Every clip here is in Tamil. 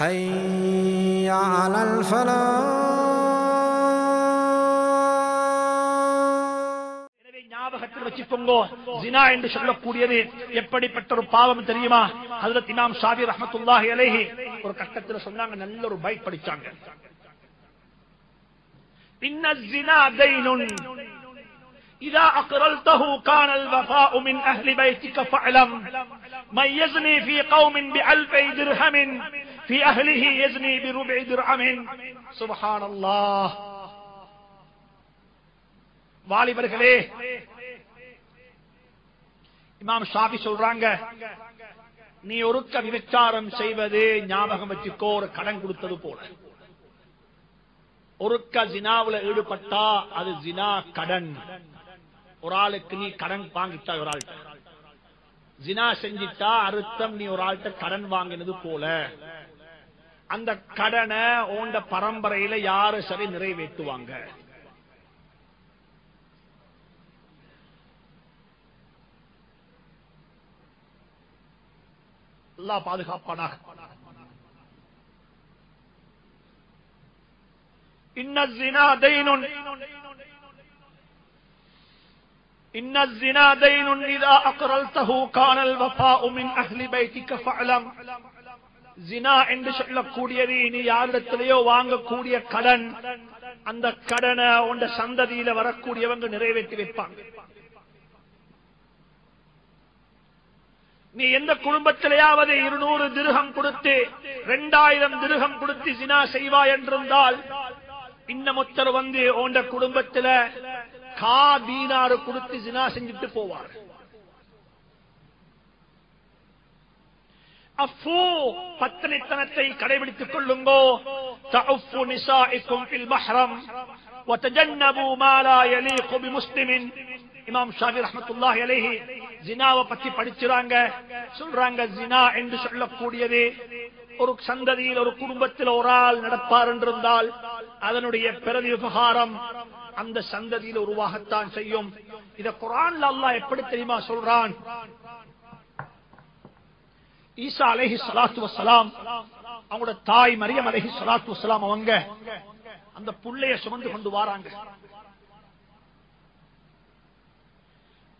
حي على الفلاح எனவே ஞாபகத்தில் வச்சுக்கோங்க ஜினா என்று சொல்லக்கூடியது எப்படிப்பட்ட ஒரு பாவம் தெரியுமா ஹஜரத் இமாம் ஷாபி ரஹ்மத்துல்லாஹி அலைஹி ஒரு கட்டத்தில் சொன்னாங்க நல்ல ஒரு பைக் படிச்சாங்க இன்ன الزنا دين إذا أقرلته كان الوفاء من أهل بيتك فاعلم من يزني في قوم بألفي درهم في أهله يزني بربع درهم سبحان الله வாலிபர்களே இமாம் ஷாபி சொல்றாங்க நீ ஒருக்க விபச்சாரம் செய்வது ஞாபகம் வச்சுக்கோ ஒரு கடன் கொடுத்தது போல ஒருக்க ஜினாவுல ஈடுபட்டா அது ஜினா கடன் ஒரு ஆளுக்கு நீ கடன் வாங்கிட்டா ஒரு ஆள்கிட்ட ஜினா செஞ்சிட்டா அர்த்தம் நீ ஒரு ஆள்கிட்ட கடன் வாங்கினது போல அந்த கடனை ஓண்ட பரம்பரையில யாரு சரி நிறைவேற்றுவாங்க அல்லாஹ் பாதுகாப்பானாக இன்ன الزنا دين إن الزنا دين إذا أقرلته كان الوفاء من أهل بيتك فاعلم ஜினா என்று சொல்லக்கூடியது இனி யாரிடத்திலேயோ வாங்கக்கூடிய கடன். அந்த கடனை உண்ட சந்ததியில வரக்கூடியவங்க நிறைவேற்றி வைப்பாங்க. நீ எந்த குடும்பத்திலேயாவது இருநூறு திருகம் கொடுத்து இரண்டாயிரம் திருகம் கொடுத்து சினா செய்வாய் என்றிருந்தால் இன்னமொத்தர் வந்து உண்ட குடும்பத்துல கா தீனாறு கொடுத்து சினா செஞ்சுட்டு போவார். அஃபூ பத்தனைத்தனத்தை கடைபிடித்துக் கொள்ளுங்கோ தஅஃபு நிசாஇக்கும் ஃபில் மஹ்ரம் وتجنبوا ما لا يليق بمسلم இமாம் ஷாபி ரஹமத்துல்லாஹி அலைஹி ஜினாவை பத்தி படிச்சுறாங்க சொல்றாங்க ஜினா என்று சொல்லக்கூடியது ஒரு சந்ததியில் ஒரு குடும்பத்தில் ஒரு ஆள் நடப்பார் என்றிருந்தால் அதனுடைய பிரதி விவகாரம் அந்த சந்ததியில் உருவாகத்தான் செய்யும் இத குரான்ல அல்லாஹ் எப்படி தெரியுமா சொல்றான் ஈசா அலைஹி சலாத்து வசலாம் அவங்களோட தாய் மரியம் அலைஹி சலாத்து வசலாம் அவங்க அந்த புள்ளைய சுமந்து கொண்டு வாராங்க.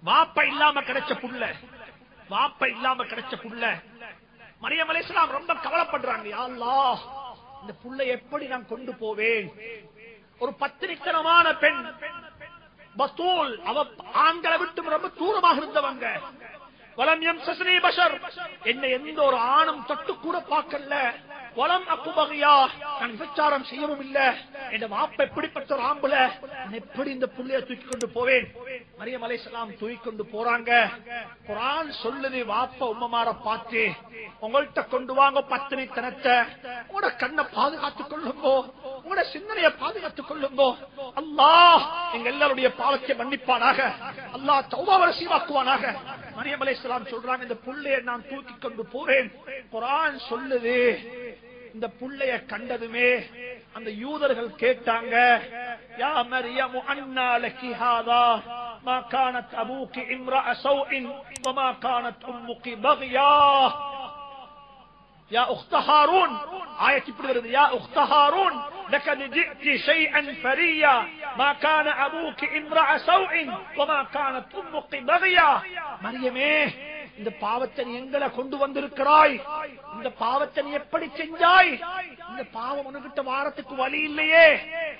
வாப்ப இல்லாம கிடைச்ச புள்ள வாப்ப இல்லாம கிடைச்ச புள்ள. மரியம் அலைஹிஸ்ஸலாம் ரொம்ப கவலைப்படுறாங்க யாழ்லா இந்த புள்ள எப்படி நான் கொண்டு போவேன்? ஒரு பத்திரிக்கனமான பெண் பத்தூல் அவ ஆண்களை விட்டு ரொம்ப தூரமாக இருந்தவங்க. வலம் எம் சசனி பஷர். என்னை எந்த ஒரு ஆணும் தொட்டு கூட பார்க்கல. வலம் அக்குபகையா நான் விபச்சாரம் செய்யவும் இல்ல. என் மாப்ப எப்படிப்பட்ட ஒரு ஆம்புல நான் எப்படி இந்த புள்ளைய தூக்கி கொண்டு போவேன்? மரியம் அலை சலாம் தூக்கி கொண்டு போறாங்க. குரான் சொல்லுது வாப்ப உம்மமார பார்த்து உங்கள்கிட்ட கொண்டு வாங்க பத்தினி தனத்தை. உங்களோட கண்ணை பாதுகாத்துக் கொள்ளுங்கோ. உங்களோட சிந்தனையை பாதுகாத்துக் கொள்ளுங்கோ. அல்லாஹ் எங்க எல்லாருடைய பாலத்தை மன்னிப்பானாக. அல்லாஹ் தௌபாவர சீவாக்குவானாக மரியம் அலைஹிஸ்ஸலாம் சொல்றாங்க இந்த புள்ளைய நான் தூக்கி கொண்டு போவேன் குரான் சொல்லுது இந்த புள்ளைய கண்டதுமே அந்த யூதர்கள் கேட்டாங்க யா மரியம் அன்னா லக்கி ஹாதா ما كانت أبوك امرأ سوء وما كانت أمك بغيا يا أخت هارون آية بدرد يا أخت هارون لقد جئت شيئا فريا ما كان أبوك امرأ سوء وما كانت أمك بغيا مريمه இந்த பாவத்தை நீ எங்களை கொண்டு வந்திருக்கிறாய் இந்த பாவத்தை நீ எப்படி செஞ்சாய் இந்த பாவம் உனக்கிட்ட வாரத்துக்கு வழி இல்லையே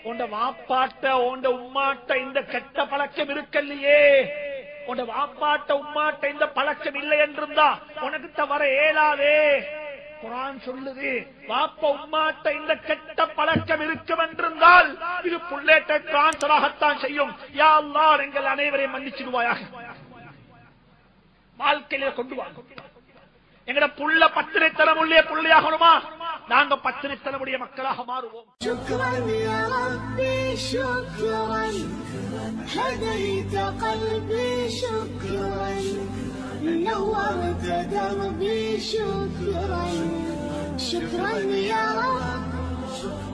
உண்ட வாப்பாட்ட உண்ட உம்மாட்ட இந்த கெட்ட பழக்கம் இருக்கல்லையே உண்ட வாப்பாட்ட உம்மாட்ட இந்த பழக்கம் இல்லை என்றிருந்தா உனக்கிட்ட வர இயலாதே குரான் சொல்லுது வாப்ப உம்மாட்ட இந்த கெட்ட பழக்கம் இருக்கும் என்றிருந்தால் இது புள்ளேட்ட டிரான்ஸ்பராகத்தான் செய்யும் யா அல்லாஹ் எங்கள் அனைவரையும் மன்னிச்சிடுவாயாக வாழ்க்கையில கொண்டு வாங்க எங்கட புள்ள பத்திரை தலைமுள்ளிய புள்ளையாகணுமா நாங்க பத்திரை தலைமுடைய மக்களாக மாறுவோம் شكرا يا ربي شكرا هديت قلبي شكرا نورت دربي شكرا. شكرا يا رب.